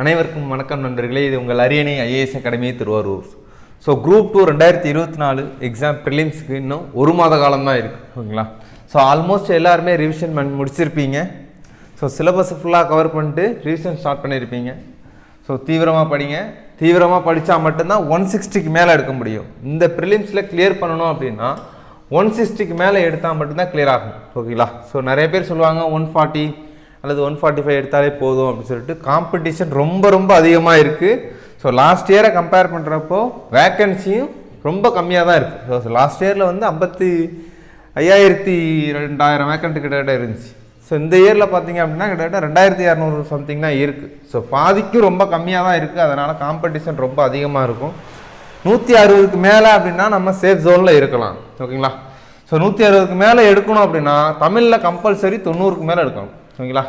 அனைவருக்கும் வணக்கம் நண்பர்களே. இது உங்கள் Ariyanai IAS academy Thiruvarur. So group two ரெண்டாயிரத்தி இருபத்தி நாலு எக்ஸாம் ப்ரிலிம்ஸ்க்கு இன்னும் ஒரு மாத காலம் தான் இருக்குது ஓகேங்களா? ஸோ ஆல்மோஸ்ட் எல்லாருமே ரிவிஷன் பண்ணி முடிச்சிருப்பீங்க. ஸோ சிலபஸ் ஃபுல்லாக கவர் பண்ணிட்டு ரிவிஷன் ஸ்டார்ட் பண்ணியிருப்பீங்க ஸோ தீவிரமாக படிங்க. தீவிரமாக படித்தா மட்டும்தான் ஒன் சிக்ஸ்டிக்கு மேலே எடுக்க முடியும். இந்த ப்ரிலிம்ஸில் கிளியர் பண்ணணும் அப்படின்னா ஒன் சிக்ஸ்டிக்கு மேலே எடுத்தால் மட்டும்தான் கிளியர் ஆகும். ஓகேங்களா? ஸோ நிறைய பேர் சொல்லுவாங்க ஒன் ஃபார்ட்டி அல்லது ஒன் ஃபார்ட்டி ஃபைவ் எடுத்தாலே போதும் அப்படின்னு சொல்லிட்டு காம்படிஷன் ரொம்ப ரொம்ப அதிகமாக இருக்குது ஸோ லாஸ்ட் இயரை கம்பேர் பண்ணுறப்போ வேக்கன்சியும் ரொம்ப கம்மியாக தான் இருக்குது ஸோ லாஸ்ட் இயரில் வந்து ஐம்பத்தி ஐயாயிரத்தி ரெண்டாயிரம் வேக்கண்ட் கிட்டத்தட்ட இருந்துச்சு. ஸோ இந்த இயரில் பார்த்தீங்க அப்படின்னா கிட்டத்தட்ட ரெண்டாயிரத்தி இரநூறு சம்திங் தான் இருக்குது ஸோ பாதிக்கும் ரொம்ப கம்மியாக தான் இருக்குது அதனால் காம்படிஷன் ரொம்ப அதிகமாக இருக்கும். நூற்றி அறுபதுக்கு மேலே அப்படின்னா நம்ம சேஃப் ஜோனில் இருக்கலாம். ஓகேங்களா ஸோ நூற்றி அறுபதுக்கு மேலே எடுக்கணும் அப்படின்னா தமிழில் கம்பல்சரி தொண்ணூறுக்கு மேலே எடுக்கணும். ஓகேங்களா?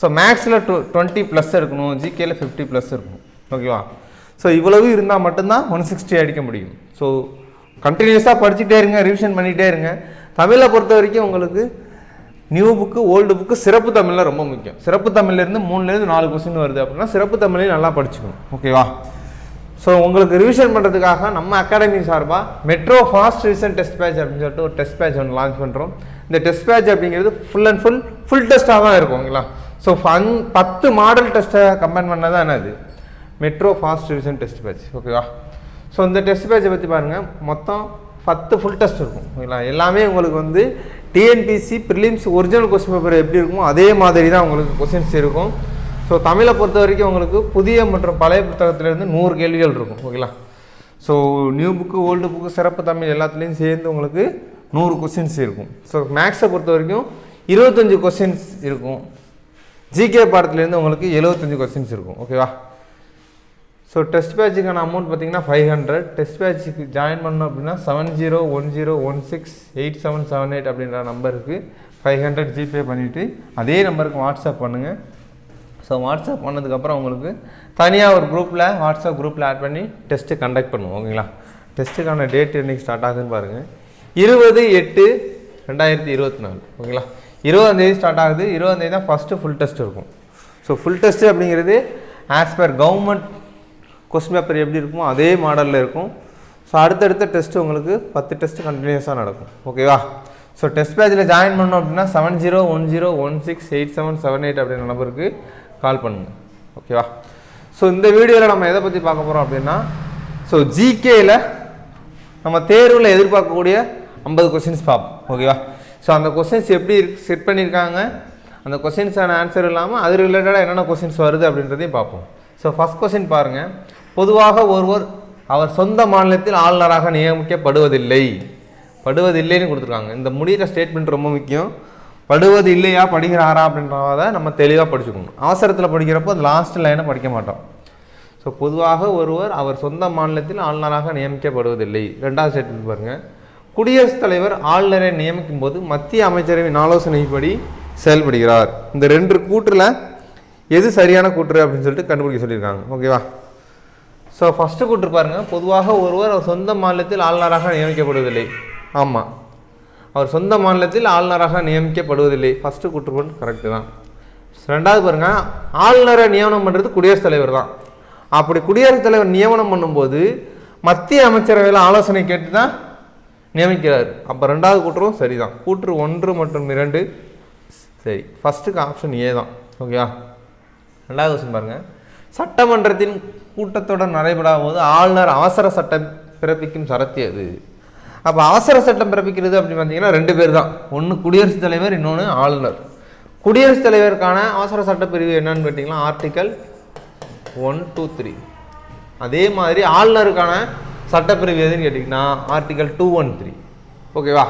ஸோ மேக்ஸில் டூ டுவெண்ட்டி ப்ளஸ் இருக்கணும் ஜிகேல ஃபிஃப்டி ப்ளஸ் இருக்கணும். ஓகேவா? ஸோ இவ்வளவு இருந்தால் மட்டும்தான் ஒன் சிக்ஸ்டி அடிக்க முடியும். ஸோ கண்டினியூஸாக படிச்சுட்டே இருங்க ரிவிஷன் பண்ணிகிட்டே இருங்க. தமிழை பொறுத்த வரைக்கும் உங்களுக்கு நியூ புக்கு ஓல்டு புக்கு சிறப்பு தமிழில் ரொம்ப முக்கியம். சிறப்பு தமிழ்லேருந்து மூணுலேருந்து நாலு கொஸ்டின் வருது அப்படின்னா சிறப்பு தமிழையும் நல்லா படிச்சுக்கணும். ஓகேவா? ஸோ உங்களுக்கு ரிவிஷன் பண்ணுறதுக்காக நம்ம அகாடமி சார்பாக metro fast revision test batch அப்படின்னு சொல்லிட்டு ஒரு டெஸ்ட் பேட்ச் ஒன்று லான்ச் பண்ணுறோம் இந்த டெஸ்ட் பேட்ச் அப்படிங்கிறது ஃபுல் அண்ட் ஃபுல் ஃபுல் டெஸ்ட்டாக தான் இருக்கும் ஓகேங்களா? ஸோ ஃபன் பத்து மாடல் டெஸ்ட்டை கம்பைன் பண்ண தான் என்னது? Metro fast revision test batch ஓகேவா ஸோ இந்த டெஸ்ட் பேட்சை பற்றி பாருங்கள் மொத்தம் பத்து ஃபுல் டெஸ்ட் இருக்கும் ஓகேங்களா? எல்லாமே உங்களுக்கு வந்து TNPSC prelims original question paper எப்படி இருக்குமோ அதே மாதிரி தான் உங்களுக்கு கொஸ்டின்ஸ் இருக்கும். ஸோ தமிழை பொறுத்த வரைக்கும் உங்களுக்கு புதிய மற்றும் பழைய புத்தகத்திலேருந்து நூறு கேள்விகள் இருக்கும் ஓகேங்களா? So new book old book சிறப்பு தமிழ் எல்லாத்துலேயும் சேர்ந்து உங்களுக்கு நூறு கொஸ்டின்ஸ் இருக்கும். ஸோ மேக்ஸை பொறுத்த வரைக்கும் இருபத்தஞ்சி கொஸ்டின்ஸ் இருக்கும். ஜிகே பாடத்துலேருந்து உங்களுக்கு எழுபத்தஞ்சி கொஸ்டின்ஸ் இருக்கும். ஓகேவா ஸோ டெஸ்ட் பேட்சுக்கான அமௌண்ட் பார்த்தீங்கன்னா ஃபைவ் ஹண்ட்ரட் டெஸ்ட் பேட்சுக்கு ஜாயின் பண்ணோம் அப்படின்னா seven zero one zero one six eight seven seven eight அப்படின்ற நம்பருக்கு ஃபைவ் ஹண்ட்ரட் ஜிபே பண்ணிவிட்டு அதே நம்பருக்கு வாட்ஸ்அப் பண்ணுங்கள் ஸோ வாட்ஸ்அப் பண்ணதுக்கப்புறம் உங்களுக்கு தனியாக ஒரு குரூப்பில் வாட்ஸ்அப் குரூப்பில் ஆட் பண்ணி டெஸ்ட்டு கண்டக்ட் பண்ணுவோம். ஓகேங்களா டெஸ்ட்டுக்கான டேட் என்றைக்கு ஸ்டார்ட் ஆகுதுன்னு பாருங்கள் இருபது எட்டு ரெண்டாயிரத்தி இருபத்தி நாலு. ஓகேங்களா? இருபதாந்தேதி ஸ்டார்ட் ஆகுது. இருபதாந்தேதி தான் ஃபஸ்ட்டு ஃபுல் டெஸ்ட் இருக்கும். ஸோ ஃபுல் டெஸ்ட்டு அப்படிங்கிறது as per government question paper எப்படி இருக்குமோ அதே மாடலில் இருக்கும். ஸோ அடுத்தடுத்த டெஸ்ட்டு உங்களுக்கு பத்து டெஸ்ட்டு கண்டினியூஸாக நடக்கும். ஓகேவா ஸோ டெஸ்ட் பேஜில் ஜாயின் பண்ணோம் அப்படின்னா seven zero one zero one six eight seven seven eight அப்படின்ற நம்பருக்கு கால் பண்ணுங்க. ஓகேவா ஸோ இந்த வீடியோவில் நம்ம எதை பற்றி பார்க்க போகிறோம் அப்படின்னா ஸோ ஜிகேயில் நம்ம தேர்வில் எதிர்பார்க்கக்கூடிய ஐம்பது கொஸ்டின்ஸ் பார்ப்போம் ஓகேவா ஸோ அந்த கொஸ்டின்ஸ் எப்படி செட் பண்ணியிருக்காங்க அந்த கொஸ்டின்ஸான ஆன்சர் இல்லாமல் அது ரிலேட்டடாக என்னென்ன கொஸ்டின்ஸ் வருது அப்படின்றதையும் பார்ப்போம் ஸோ ஃபஸ்ட் கொஸ்டின் பாருங்கள் பொதுவாக ஒருவர் அவர் சொந்த மாநிலத்தில் ஆளுநராக நியமிக்கப்படுவதில்லை. படுவதில்லைன்னு கொடுத்துருக்காங்க. இந்த முடிகிற ஸ்டேட்மெண்ட் ரொம்ப முக்கியம். படுவது இல்லையா படிக்கிறாரா அப்படின்றத நம்ம தெளிவாக படிச்சுக்கணும். அவசரத்தில் படிக்கிறப்போ லாஸ்ட் லைனை படிக்க மாட்டோம். ஸோ பொதுவாக ஒருவர் அவர் சொந்த மாநிலத்தில் ஆளுநராக நியமிக்கப்படுவதில்லை. ரெண்டாவது ஸ்டேட்மெண்ட் பாருங்கள் குடியரசுத் தலைவர் ஆளுநரை நியமிக்கும் போது மத்திய அமைச்சரவையின் ஆலோசனைப்படி செயல்படுகிறார். இந்த ரெண்டு கூற்றில் எது சரியான கூற்று அப்படின்னு சொல்லிட்டு கண்டுபிடிக்க சொல்லியிருக்காங்க. ஓகேவா? ஸோ ஃபஸ்ட்டு கூற்று பாருங்கள் பொதுவாக ஒருவர் அவர் சொந்த மாநிலத்தில் ஆளுநராக நியமிக்கப்படுவதில்லை. ஆமாம் அவர் சொந்த மாநிலத்தில் ஆளுநராக நியமிக்கப்படுவதில்லை. ஃபஸ்ட்டு கூற்றுக்கொண்டு கரெக்டு தான். ரெண்டாவது பாருங்கள் ஆளுநரை நியமனம் பண்ணுறது குடியரசுத் தலைவர் தான். அப்படி குடியரசுத் தலைவர் நியமனம் பண்ணும்போது மத்திய அமைச்சரவையில் ஆலோசனை கேட்டு தான் நியமிக்கிறார். அப்போ ரெண்டாவது கூற்றும் சரிதான். கூற்று ஒன்று மற்றும் இரண்டு சரி. ஃபஸ்ட்டுக்கு ஆப்ஷன் ஏ தான். ஓகேவா ரெண்டாவது கொஸ்டின் பாருங்கள் சட்டமன்றத்தின் கூட்டத்தொடர் நடைபெறாத போது ஆளுநர் அவசர சட்டம் பிறப்பிக்கும் சரத்து அது அப்போ அவசர சட்டம் பிறப்பிக்கிறது அப்படின்னு பார்த்தீங்கன்னா ரெண்டு பேர் தான். ஒன்று குடியரசுத் தலைவர் இன்னொன்று ஆளுநர். குடியரசுத் தலைவருக்கான அவசர சட்டப்பிரிவு என்னன்னு கேட்டிங்கன்னா ஆர்டிக்கல் ஒன் டூ த்ரீ அதே மாதிரி ஆளுநருக்கான சட்டப்பிரிவு எதுன்னு கேட்டிங்கன்னா ஆர்டிகல் டூ ஒன் த்ரீ ஓகேவா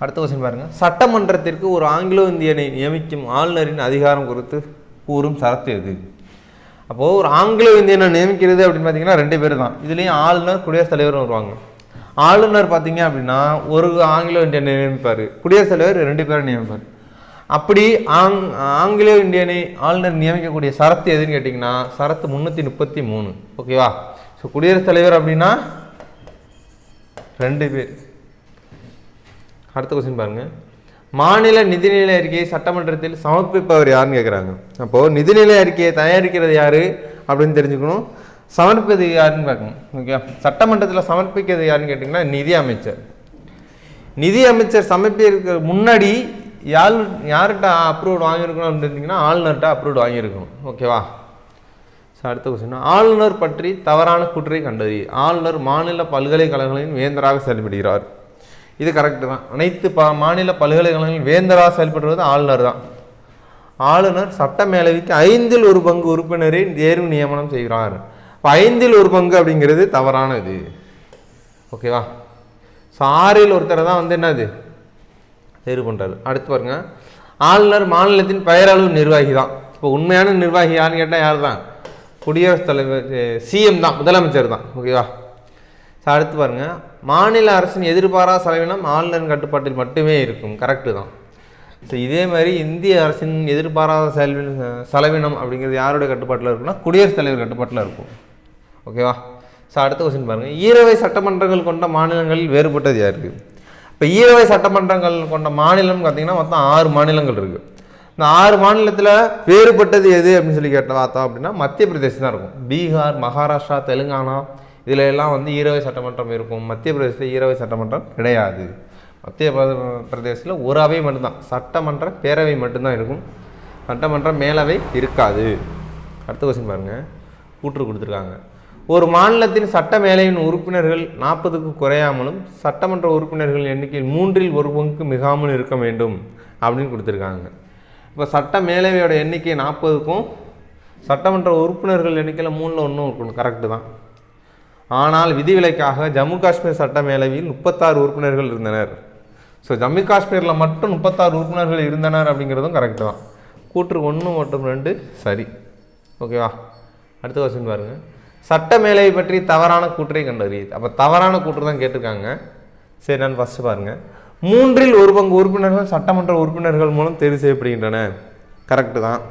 அடுத்த கொஸ்டின் பாருங்கள் சட்டமன்றத்திற்கு ஒரு ஆங்கிலோ இந்தியனை நியமிக்கும் ஆளுநரின் அதிகாரம் குறித்து கூறும் சரத்து எது? அப்போது ஒரு ஆங்கிலோ இந்தியனை நியமிக்கிறது அப்படின்னு பார்த்தீங்கன்னா ரெண்டு பேர் தான். இதுலேயும் ஆளுநர் குடியரசுத் தலைவரும் வருவாங்க. ஆளுநர் பார்த்தீங்க அப்படின்னா ஒரு ஆங்கிலோ இந்தியனை நியமிப்பார். குடியரசுத் தலைவர் ரெண்டு பேரும் நியமிப்பார். அப்படி ஆங் ஆங்கிலோ இந்தியனை ஆளுநர் நியமிக்கக்கூடிய சரத்து எதுன்னு கேட்டிங்கன்னா சரத்து முந்நூற்றி முப்பத்தி மூணு. ஓகேவா ஸோ குடியரசுத் தலைவர் அப்படின்னா ரெண்டு பேர். அடுத்த கொஸ்டின் பாருங்கள் மாநில நிதிநிலை அறிக்கையை சட்டமன்றத்தில் சமர்ப்பிப்பவர் யாருன்னு கேட்குறாங்க அப்போது நிதிநிலை அறிக்கையை தயாரிக்கிறது யார் அப்படின்னு தெரிஞ்சுக்கணும். சமர்ப்பது யாருன்னு பார்க்கணும். ஓகே சட்டமன்றத்தில் சமர்ப்பிக்கிறது யாருன்னு கேட்டிங்கன்னா நிதி அமைச்சர். நிதி அமைச்சர் சமர்ப்பிக்க முன்னாடி யார் யார்கிட்ட அப்ரூவ்டு வாங்கியிருக்கணும் அப்படின்னு ஆளுநர்கிட்ட அப்ரூவ்டு வாங்கியிருக்கணும். ஓகேவா ஸோ அடுத்த கொஸ்டின் ஆளுநர் பற்றி தவறான குற்றை கண்டறி. ஆளுநர் மாநில பல்கலைக்கழகங்களின் வேந்தராக செயல்படுகிறார். இது கரெக்டு தான். அனைத்து ப மாநில பல்கலைக்கழகங்களின் வேந்தராக செயல்படுவது ஆளுநர் தான். ஆளுநர் சட்ட மேலவைக்கு ஐந்தில் ஒரு பங்கு உறுப்பினரை தேர்வு நியமனம் செய்கிறார். இப்போ ஐந்தில் ஒரு பங்கு அப்படிங்கிறது தவறானது. ஓகேவா ஸோ ஆறில் ஒருத்தர் தான் வந்து என்னது? தேர்வு பண்ணுறாரு அடுத்து பாருங்க. ஆளுநர் மாநிலத்தின் பெயரளவு நிர்வாகி தான். இப்போ உண்மையான நிர்வாகி யாருன்னு கேட்டால் யார் தான் குடியரசுத் தலைவர் சிஎம் தான் முதலமைச்சர் தான். ஓகேவா ஸோ அடுத்து பாருங்க. மாநில அரசின் எதிர்பாரா செலவினம் ஆளுநர் கட்டுப்பாட்டில் மட்டுமே இருக்கும். கரெக்டு தான். ஸோ இதே மாதிரி இந்திய அரசின் எதிர்பாராத செலவின செலவினம் அப்படிங்கிறது யாருடைய கட்டுப்பாட்டில் இருக்குன்னா குடியரசுத் தலைவர் கட்டுப்பாட்டில் இருக்கும். ஓகேவா ஸோ அடுத்த கொஸ்டின் பாருங்கள் ஈரவை சட்டமன்றங்கள் கொண்ட மாநிலங்களில் வேறுபட்டது யாருக்கு? இப்போ ஈரவை சட்டமன்றங்கள் கொண்ட மாநிலம் பார்த்தீங்கன்னா மொத்தம் ஆறு மாநிலங்கள் இருக்குது இந்த ஆறு மாநிலத்தில் வேறுபட்டது எது அப்படின்னு சொல்லி கேட்ட பார்த்தோம் அப்படின்னா மத்திய பிரதேசம் தான் இருக்கும். பீகார் மகாராஷ்டிரா தெலுங்கானா இதில் எல்லாம் வந்து ஈரவை சட்டமன்றம் இருக்கும். மத்திய பிரதேசத்தில் ஈரவை சட்டமன்றம் கிடையாது. மத்திய பிரதேசத்தில் ஒரு அவை மட்டும்தான். சட்டமன்ற பேரவை மட்டும்தான் இருக்கும். சட்டமன்ற மேலவை இருக்காது. அடுத்த கொஸ்டின் பாருங்கள் கூற்று கொடுத்துருக்காங்க. ஒரு மாநிலத்தின் சட்ட மேலையின் உறுப்பினர்கள் நாற்பதுக்கு குறையாமலும் சட்டமன்ற உறுப்பினர்கள் எண்ணிக்கையில் மூன்றில் ஒரு பங்குக்கு மிகாமல் இருக்க வேண்டும் அப்படின்னு கொடுத்துருக்காங்க. இப்போ சட்ட மேலவையோட எண்ணிக்கை நாற்பதுக்கும் சட்டமன்ற உறுப்பினர்கள் எண்ணிக்கையில் மூணில் ஒன்றும் இருக்கணும் கரெக்டு தான். ஆனால் விதிவிலக்காக ஜம்மு காஷ்மீர் சட்ட மேலவையில் முப்பத்தாறு உறுப்பினர்கள் இருந்தனர். ஸோ ஜம்மு காஷ்மீரில் மட்டும் முப்பத்தாறு உறுப்பினர்கள் இருந்தனர் அப்படிங்கிறதும் கரெக்டு தான். கூற்று ஒன்று மற்றும் ரெண்டு சரி. ஓகேவா அடுத்த கொஸ்டின் பாருங்கள் சட்ட மேலவை பற்றி தவறான கூற்றை கண்டறியுது அப்போ தவறான கூற்று தான் கேட்டிருக்காங்க. சரி நான் ஃபஸ்ட்டு பாருங்கள் மூன்றில் ஒரு பங்கு உறுப்பினர்கள் சட்டமன்ற உறுப்பினர்கள் மூலம் தேர்வு செய்யப்படுகின்றன. கரெக்டு தான்.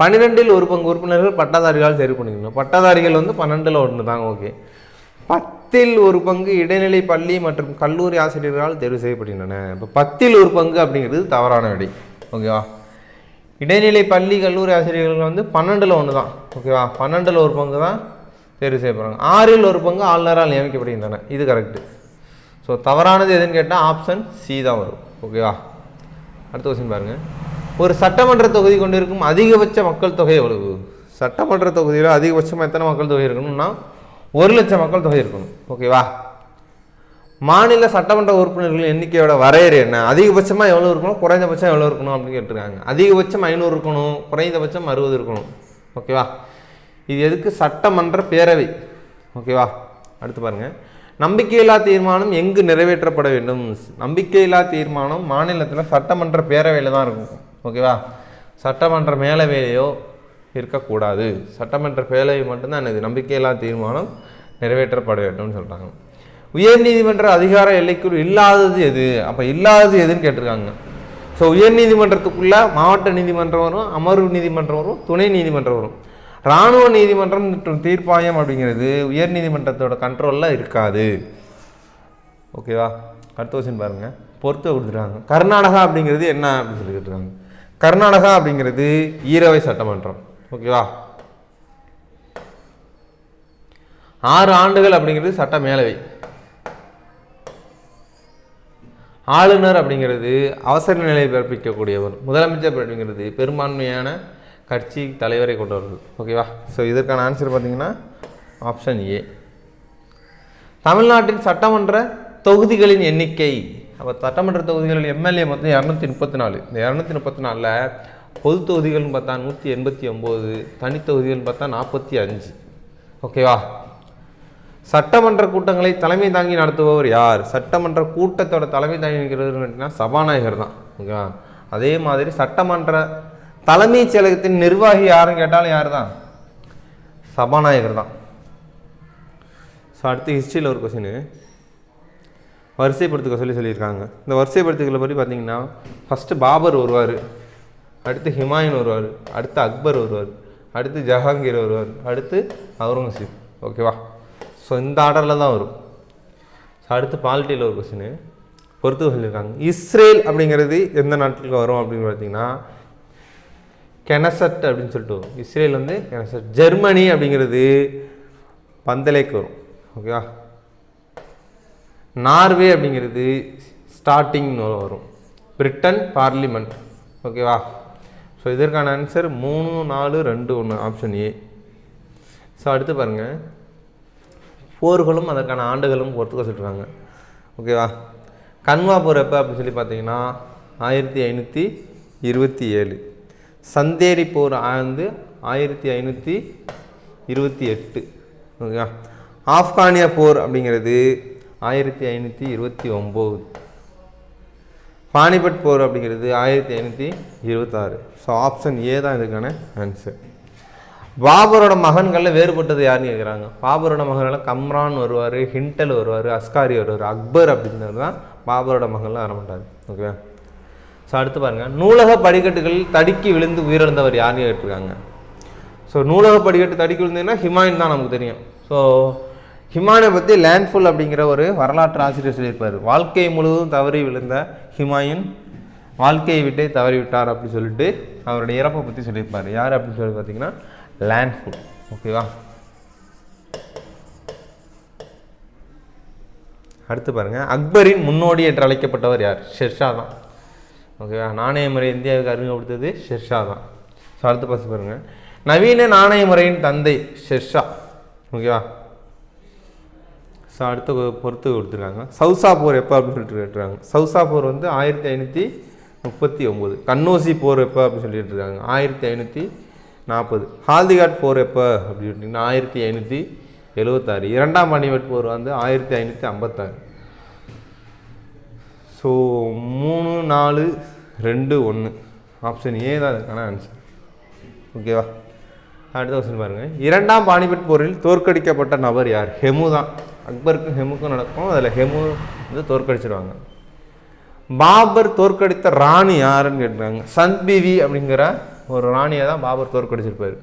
பன்னிரெண்டில் ஒரு பங்கு உறுப்பினர்கள் பட்டதாரிகளால் தேர்வு பண்ணிக்கணும் பட்டதாரிகள் வந்து பன்னெண்டில் ஒன்று தான் ஓகே பத்தில் ஒரு பங்கு இடைநிலை பள்ளி மற்றும் கல்லூரி ஆசிரியர்களால் தேர்வு செய்யப்படுகின்றன. இப்போ பத்தில் ஒரு பங்கு அப்படிங்கிறது தவறான விடை ஓகேவா இடைநிலை பள்ளி கல்லூரி ஆசிரியர்கள் வந்து பன்னெண்டில் ஒன்று தான் ஓகேவா பன்னெண்டில் ஒரு பங்கு தான் தேர்வு செய்யப்படுறாங்க. ஆறில் ஒரு பங்கு ஆளுநரால் நியமிக்கப்படுகின்றன. இது கரெக்டு ஸோ தவறானது எதுன்னு கேட்டால் ஆப்ஷன் சி தான் வரும். ஓகேவா அடுத்த கொஸ்டின் பாருங்கள் ஒரு சட்டமன்ற தொகுதி கொண்டிருக்கும் அதிகபட்ச மக்கள் தொகை எவ்வளவு? சட்டமன்ற தொகுதியில் அதிகபட்சமாக எத்தனை மக்கள் தொகை இருக்கணும்னா ஒரு லட்சம் மக்கள் தொகை இருக்கணும். ஓகேவா மாநில சட்டமன்ற உறுப்பினர்கள் எண்ணிக்கையோட வரையறை என்ன? அதிகபட்சமாக எவ்வளோ இருக்கணும்? குறைந்தபட்சம் எவ்வளோ இருக்கணும்? அப்படின்னு கேட்டிருக்காங்க. அதிகபட்சம் ஐநூறு இருக்கணும் குறைந்தபட்சம் அறுபது இருக்கணும். ஓகேவா இது எதுக்கு? சட்டமன்ற பேரவை. ஓகேவா அடுத்து பாருங்கள் நம்பிக்கையில்லா தீர்மானம் எங்கு நிறைவேற்றப்பட வேண்டும்? நம்பிக்கையில்லா தீர்மானம் மாநிலத்தில் சட்டமன்ற பேரவையில் தான் இருக்கும். ஓகேவா? சட்டமன்ற மேலவையிலையோ இருக்கக்கூடாது. சட்டமன்ற பேரவை மட்டும்தான் இது நம்பிக்கையில்லா தீர்மானம் நிறைவேற்றப்பட வேண்டும்னு சொல்கிறாங்க உயர்நீதிமன்ற அதிகார எல்லைக்குள் இல்லாதது எது? அப்போ இல்லாதது எதுன்னு கேட்டிருக்காங்க. ஸோ உயர்நீதிமன்றத்துக்குள்ளே மாவட்ட நீதிமன்றம் வரும் அமர்வு நீதிமன்றம் வரும் துணை நீதிமன்றம் வரும். இராணுவ நீதிமன்றம் மற்றும் தீர்ப்பாயம் அப்படிங்கிறது உயர் நீதிமன்றத்தோட கண்ட்ரோலில் இருக்காது. ஓகேவா? அடுத்த கொஸ்டின் பாருங்க. பொறுத்து கொடுத்துருக்காங்க கர்நாடகா அப்படிங்கிறது என்ன அப்படின்னு சொல்லி கேட்டுருக்காங்க. கர்நாடகா அப்படிங்கிறது ஈரவை சட்டமன்றம். ஓகேவா? ஆறு ஆண்டுகள் அப்படிங்கிறது சட்ட மேலவை ஆளுநர் அப்படிங்கிறது அவசர நிலை பிறப்பிக்கக்கூடியவர். முதலமைச்சர் அப்படிங்கிறது பெரும்பான்மையான கட்சி தலைவரை கொண்டவர்கள் ஓகேவா ஸோ இதற்கான ஆன்சர் பார்த்தீங்கன்னா ஆப்ஷன் ஏ தமிழ்நாட்டின் சட்டமன்ற தொகுதிகளின் எண்ணிக்கை. அப்போ சட்டமன்ற தொகுதிகளில் எம்எல்ஏ மொத்தம் இரநூத்தி முப்பத்தி நாலு. இந்த இரநூத்தி முப்பத்தி நாலில் பொது தொகுதிகள்னு பார்த்தா நூற்றி எண்பத்தி ஒம்பது தனித்தொகுதிகள்னு பார்த்தா நாற்பத்தி அஞ்சு. ஓகேவா சட்டமன்ற கூட்டங்களை தலைமை தாங்கி நடத்துபவர் யார்? சட்டமன்ற கூட்டத்தோட தலைமை தாங்கி நிற்கிறதுன்னா சபாநாயகர் தான். ஓகேவா அதே மாதிரி சட்டமன்ற தலைமைச் செயலகத்தின் நிர்வாகி யாருன்னு கேட்டாலும் யார் தான் சபாநாயகர் தான். ஸோ அடுத்து ஹிஸ்ட்ரியில் ஒரு கொஸ்டின் வரிசைப்படுத்துக்க சொல்லி சொல்லியிருக்காங்க. இந்த வரிசைப்படுத்துக்களை பற்றி பார்த்தீங்கன்னா ஃபஸ்ட்டு பாபர் வருவார் அடுத்து ஹிமாயின் வருவார் அடுத்து அக்பர் வருவார் அடுத்து ஜஹாங்கீர் வருவார் அடுத்து அவுரங்கசீப். ஓகேவா ஸோ இந்த ஆர்டரில் தான் வரும். ஸோ அடுத்து பாலிட்டியில் ஒரு கொஸ்டின் பொறுத்து சொல்லியிருக்காங்க. இஸ்ரேல் அப்படிங்கிறது எந்த நாட்டுக்கு வரும் அப்படின்னு பார்த்தீங்கன்னா கெனசட் அப்படின்னு சொல்லிட்டு வரும். இஸ்ரேல் வந்து கெனசட். ஜெர்மனி அப்படிங்கிறது பந்தலைக்கு வரும். ஓகேவா நார்வே அப்படிங்கிறது ஸ்டார்டிங்னு வரும். Britain parliament. ஓகேவா ஸோ இதற்கான ஆன்சர் மூணு நாலு ரெண்டு ஒன்று ஆப்ஷன் ஏ ஸோ அடுத்து பாருங்கள் போர்களும் அதற்கான ஆண்டுகளும் பொறுத்துக்க சொல்லிருக்காங்க ஓகேவா கன்வா போர் எப்போ அப்படின்னு சொல்லி பார்த்தீங்கன்னா ஆயிரத்தி ஐநூற்றி இருபத்தி ஏழு. சந்தேரி போர் வந்து ஆயிரத்தி ஐநூற்றி இருபத்தி எட்டு. ஓகேவா? ஆப்கானிய போர் அப்படிங்கிறது ஆயிரத்தி ஐநூற்றி இருபத்தி ஒம்பது. பானிபட் போர் அப்படிங்கிறது ஆயிரத்தி ஐநூற்றி இருபத்தாறு. ஸோ ஆப்ஷன் ஏ தான் இதுக்கான ஆன்சர் பாபரோட மகன்களில் வேறுபட்டது யாருன்னு கேட்குறாங்க பாபரோட மகன்களில் கம்ரான் வருவார் ஹிண்டல் வருவார் அஸ்காரி வருவார் அக்பர் அப்படின்றது தான் பாபரோட மகன்லாம் வர மாட்டார் ஸோ அடுத்து பாருங்கள் நூலக படிக்கட்டுகளில் தடுக்கி விழுந்து உயிரிழந்தவர் யாருன்னு கேட்டிருக்காங்க. ஸோ நூலக படிக்கட்டு தடுக்கி விழுந்ததுன்னா ஹிமாயின் தான் நமக்கு தெரியும். ஸோ ஹிமாயனை பற்றி லேண்ட்ஃபுல் அப்படிங்கிற ஒரு வரலாற்று ஆசிரியர் சொல்லியிருப்பார். வாழ்க்கை முழுவதும் தவறி விழுந்த ஹிமாயின் வாழ்க்கையை விட்டே தவறி விட்டார் அப்படி சொல்லிட்டு அவருடைய இறப்பை பற்றி சொல்லியிருப்பார். யார் அப்படின்னு சொல்லி பார்த்தீங்கன்னா லேண்ட்ஃபுல். ஓகேவா அடுத்து பாருங்கள் அக்பரின் முன்னோடி என்று அழைக்கப்பட்டவர் யார்? ஷெர்ஷா தான். ஓகேவா? நாணய முறை இந்தியாவுக்கு அறிமுகப்படுத்தது ஷெர்ஷா தான். ஸோ அடுத்து பார்த்து பாருங்கள் நவீன நாணய முறையின் தந்தை ஷெர்ஷா. ஓகேவா? ஸோ அடுத்து பொறுத்து கொடுத்துருக்காங்க. சவுசா போர் எப்போ அப்படின்னு சொல்லிட்டு கேட்டுருக்காங்க. சவுசா போர் வந்து ஆயிரத்தி ஐநூற்றி முப்பத்தி ஒம்பது. கண்ணோசி போர் எப்போ அப்படின்னு சொல்லிட்டு இருக்காங்க ஆயிரத்தி ஐநூற்றி நாற்பது. ஹால்திகாட் போர் எப்போ அப்படின்னு ஆயிரத்தி ஐநூற்றி எழுபத்தாறு இரண்டாம் பானிபட் போர் வந்து ஆயிரத்தி ஐநூற்றி ஐம்பத்தாறு. ஸோ மூணு நாலு ரெண்டு ஒன்று ஆப்ஷன் ஏ தான் அதுக்கான ஆன்சர் ஓகேவா அடுத்த கொஸ்டின் பாருங்கள் இரண்டாம் பானிபட் போரில் தோற்கடிக்கப்பட்ட நபர் யார்? ஹெமு தான். அக்பருக்கும் ஹெமுக்கும் நடக்கும். அதில் ஹெமு வந்து தோற்கடிச்சிடுவாங்க பாபர் தோற்கடித்த ராணி யாருன்னு கேட்டுருக்காங்க சந்த் பிவி அப்படிங்கிற ஒரு ராணியை தான் பாபர் தோற்கடிச்சிருப்பார்.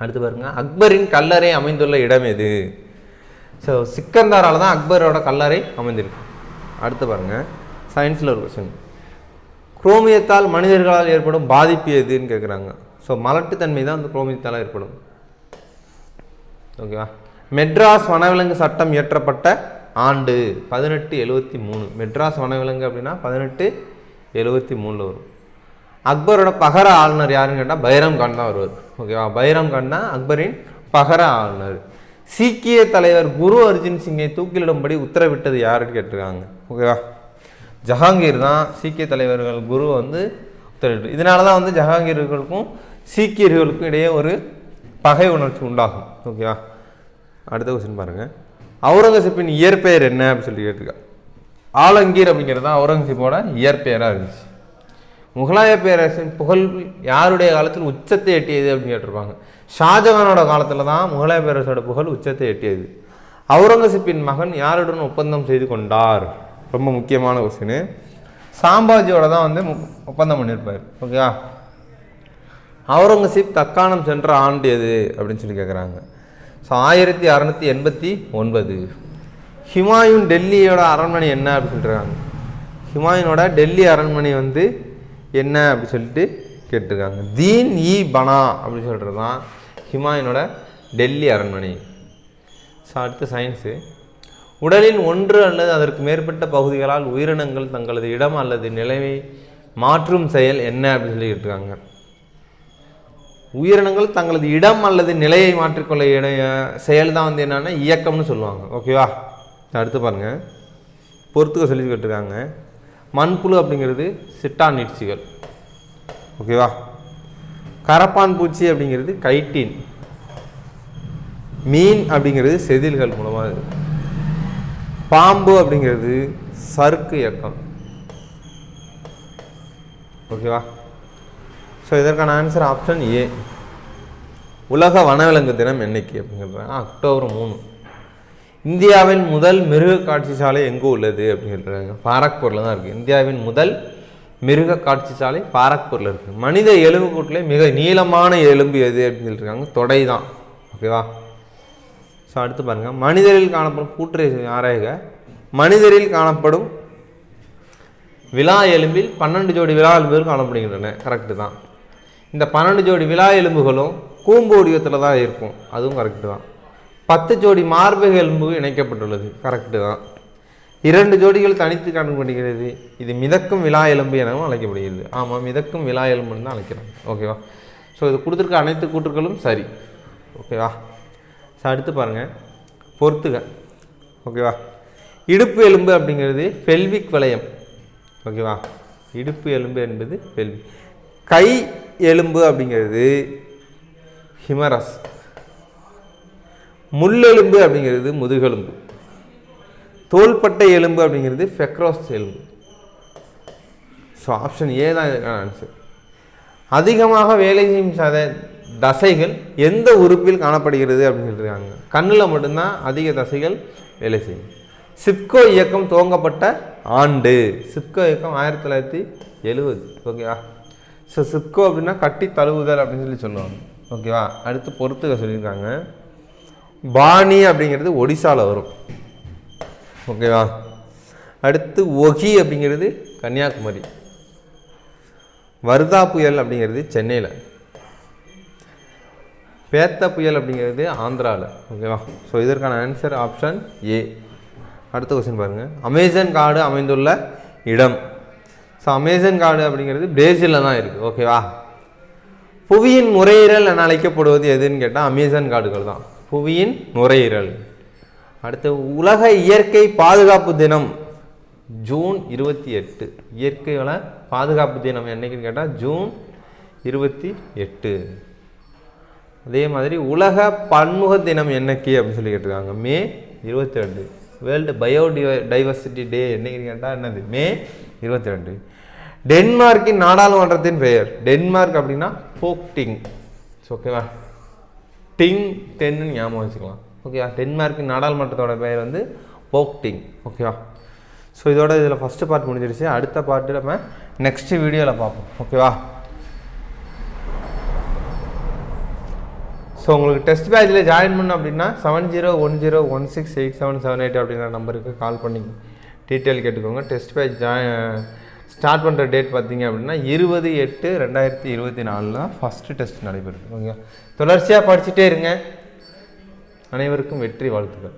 அடுத்து பாருங்க. அக்பரின் கல்லறை அமைந்துள்ள இடம் எது? ஸோ சிக்கந்தாரால் தான் அக்பரோட கல்லறை அமைந்திருக்கு. அடுத்து பாருங்கள் சயின்ஸில் ஒரு கொஸ்டின் குரோமியத்தால் மனிதர்களால் ஏற்படும் பாதிப்பு எதுன்னு கேட்குறாங்க ஸோ மலட்டுத்தன்மை தான் அந்த குரோமியத்தால் ஏற்படும். ஓகேவா மெட்ராஸ் வனவிலங்கு சட்டம் இயற்றப்பட்ட ஆண்டு பதினெட்டு எழுபத்தி மூணு. மெட்ராஸ் வனவிலங்கு அப்படின்னா பதினெட்டு எழுபத்தி மூணில் வரும். அக்பரோட பகர ஆளுநர் யாருன்னு கேட்டால் பைரம் கான் தான் வருவார். ஓகேவா பைரம் கான் தான் அக்பரின் பகர ஆளுநர். சீக்கிய தலைவர் குரு அர்ஜுன் சிங்கை தூக்கிலிடும்படி உத்தரவிட்டது யாருன்னு கேட்டிருக்காங்க. ஓகேவா ஜஹாங்கீர் தான் சீக்கிய தலைவர்கள் குரு வந்து உத்தரவிட்டு. இதனால தான் வந்து ஜஹாங்கீர்களுக்கும் சீக்கியர்களுக்கும் இடையே ஒரு பகை உணர்ச்சி உண்டாகும். ஓகேவா அடுத்த கொஸ்டின் பாருங்கள் அவுரங்கசீப்பின் இயற்பெயர் என்ன அப்படின்னு சொல்லி கேட்டிருக்கா. ஆலங்கீர் அப்படிங்கிறது தான் அவுரங்கசீப்போட இயற்பெயராக இருந்துச்சு. முகலாய பேரரசின் புகழ் யாருடைய காலத்தில் உச்சத்தை எட்டியது அப்படின்னு கேட்டிருப்பாங்க. ஷாஜகானோட காலத்தில் தான் முகலாய பேரரசோட புகழ் உச்சத்தை எட்டியது. அவுரங்கசீப்பின் மகன் யாருடன் ஒப்பந்தம் செய்து கொண்டார்? ரொம்ப முக்கியமான கொஸ்டின் சாம்பாஜியோட தான் வந்து மு- ஒப்பந்தம் பண்ணியிருப்பார். ஓகேவா அவுரங்கசீப் தக்காணம் சென்ற ஆண்டு எது? அப்படின்னு சொல்லி கேட்குறாங்க ஸோ ஆயிரத்தி அறநூற்றி எண்பத்தி ஒன்பது. ஹிமாயூன் டெல்லியோட அரண்மனை என்ன அப்படின்னு சொல்லிட்டுருக்காங்க ஹிமாயூனோட டெல்லி அரண்மனை வந்து என்ன அப்படி சொல்லிட்டு கேட்டிருக்காங்க. தீன் இ பனா அப்படின்னு சொல்கிறது தான் ஹிமாயினோட டெல்லி அரண்மனை. ஸோ அடுத்து சயின்ஸு உடலின் ஒன்று அல்லது அதற்கு மேற்பட்ட பகுதிகளால் உயிரினங்கள் தங்களது இடம் அல்லது நிலைமை மாற்றும் செயல் என்ன அப்படின்னு சொல்லி கேட்டிருக்காங்க. உயிரினங்கள் தங்களது இடம் அல்லது நிலையை மாற்றிக்கொள்ள இட செயல் தான் வந்து என்னென்னா இயக்கம்னு சொல்லுவாங்க. ஓகேவா அடுத்து பாருங்கள் பொறுத்துக்க சொல்லி கேட்டிருக்காங்க. மண்புழு அப்படிங்கிறது சிட்டான் நீட்சிகள். ஓகேவா? கரப்பான் பூச்சி அப்படிங்கிறது கைட்டின். மீன் அப்படிங்கிறது செதில்கள் மூலமாக இருக்குது பாம்பு அப்படிங்கிறது சறுக்கு இயக்கம். ஓகேவா? ஸோ இதற்கான ஆன்சர் ஆப்ஷன் ஏ உலக வனவிலங்கு தினம் என்னைக்கு அப்படிங்கிறது அக்டோபர் மூணு. இந்தியாவின் முதல் மிருக காட்சி சாலை எங்கே உள்ளது அப்படின்னு சொல்கிறாங்க பாரக்பூரில் தான் இருக்குது இந்தியாவின் முதல் மிருக காட்சி சாலை பாரக்பூரில் இருக்குது மனித எலும்புக்கூட்டிலே மிக நீளமான எலும்பு எது அப்படின்னு சொல்லியிருக்காங்க. தொடை தான். ஓகேவா ஸோ அடுத்து பாருங்கள் மனிதரில் காணப்படும் கூற்று ஆராய்க. மனிதரில் காணப்படும் விலா எலும்பில் பன்னெண்டு ஜோடி விழா எலும்புகள் காணப்படுகின்றன. கரெக்டு தான். இந்த பன்னெண்டு ஜோடி விலா எலும்புகளும் கூம்பு வடிவத்தில் தான் இருக்கும். அதுவும் கரெக்டு தான். பத்து ஜோடி மார்பக எலும்பு இணைக்கப்பட்டுள்ளது. கரெக்டு தான். இரண்டு ஜோடிகள் தனித்து காணப்படுகிறது. இது மிதக்கும் விலா எலும்பு எனவும் அழைக்கப்படுகிறது. ஆமாம் மிதக்கும் விலா எலும்புன்னு தான் அழைக்கிறாங்க. ஓகேவா ஸோ இது கொடுத்துருக்க அனைத்து கூற்றுகளும் சரி. ஓகேவா ஸோ அடுத்து பாருங்கள் பொறுத்துக. ஓகேவா இடுப்பு எலும்பு அப்படிங்கிறது பெல்விக் வளையம். ஓகேவா இடுப்பு எலும்பு என்பது பெல்வி கை எலும்பு அப்படிங்கிறது ஹிமரஸ் முள்ளெலும்பு அப்படிங்கிறது முதுகெலும்பு. தோள்பட்டை எலும்பு அப்படிங்கிறது ஃபெக்ரோஸ் எலும்பு. ஸோ ஆப்ஷன் ஏ தான் இதுக்கான ஆன்சர் அதிகமாக வேலை செய்யும் சத தசைகள் எந்த உறுப்பில் காணப்படுகிறது அப்படின்னு சொல்லியிருக்காங்க கண்ணில் மட்டும்தான் அதிக தசைகள் வேலை செய்யும். சிப்கோ இயக்கம் துவங்கப்பட்ட ஆண்டு. சிப்கோ இயக்கம் ஆயிரத்தி தொள்ளாயிரத்தி எழுபது. ஓகேவா ஸோ சிப்கோ அப்படின்னா கட்டி தழுவுதல் அப்படின்னு சொல்லி சொல்லுவாங்க. ஓகேவா அடுத்து பொறுத்துக்க சொல்லியிருக்காங்க. பாணி அப்படிங்கிறது ஒடிசாவில் வரும். ஓகேவா அடுத்து ஒகி அப்படிங்கிறது கன்னியாகுமரி. வர்தா புயல் அப்படிங்கிறது சென்னையில். பேத்த புயல் அப்படிங்கிறது ஆந்திராவில் ஓகேவா ஸோ இதற்கான ஆன்சர் ஆப்ஷன் ஏ அடுத்த கொஸ்டின் பாருங்கள் அமேசான் காடு அமைந்துள்ள இடம். ஸோ அமேசான் காடு அப்படிங்கிறது பிரேசிலில் தான் இருக்குது ஓகேவா புவியின் நுரையீரல் என அழைக்கப்படுவது எதுன்னு கேட்டால் அமேசான் காடுகள் தான். புவியின் நுரையீரல். அடுத்து உலக இயற்கை பாதுகாப்பு தினம் ஜூன் இருபத்தி எட்டு. இயற்கை வள பாதுகாப்பு தினம் என்னைக்குன்னு கேட்டால் ஜூன் இருபத்தி எட்டு. அதே மாதிரி உலக பன்முக தினம் என்னைக்கு அப்படின்னு சொல்லி கேட்டிருக்காங்க. மே இருபத்தி ரெண்டு. வேர்ல்டு பயோடிவ டைவர்சிட்டி டே என்னைக்குன்னு கேட்டால் என்னது? மே இருபத்தி ரெண்டு. டென்மார்க்கின் நாடாளுமன்றத்தின் பெயர். டென்மார்க் அப்படின்னா போக்டிங். ஓகேவா டிங் டென்னு ஞாபகம் வச்சுக்கலாம். ஓகேவா டென்மார்க்கு நாடாளுமன்றத்தோட பெயர் வந்து போக்டிங் ஓகேவா ஸோ இதோட இதில் ஃபஸ்ட்டு பார்ட் முடிஞ்சிருச்சு. அடுத்த பார்ட்டு நம்ம நெக்ஸ்ட்டு வீடியோவில் பார்ப்போம். ஓகேவா ஸோ உங்களுக்கு டெஸ்ட் பேட்சில் ஜாயின் பண்ண அப்படின்னா seven zero one zero one six eight seven seven eight அப்படின்ற நம்பருக்கு கால் பண்ணி டீட்டெயில் கேட்டுக்கோங்க. டெஸ்ட் பேட்ச் ஜாயின் ஸ்டார்ட் பண்ணுற டேட் பார்த்தீங்க அப்படின்னா இருபது எட்டு ரெண்டாயிரத்தி இருபத்தி நாலில் தான் ஃபஸ்ட்டு டெஸ்ட் நடைபெறும் ஓகேங்களா தொடர்ச்சியாக படிச்சுட்டே இருங்க. அனைவருக்கும் வெற்றி வாழ்த்துக்கள்.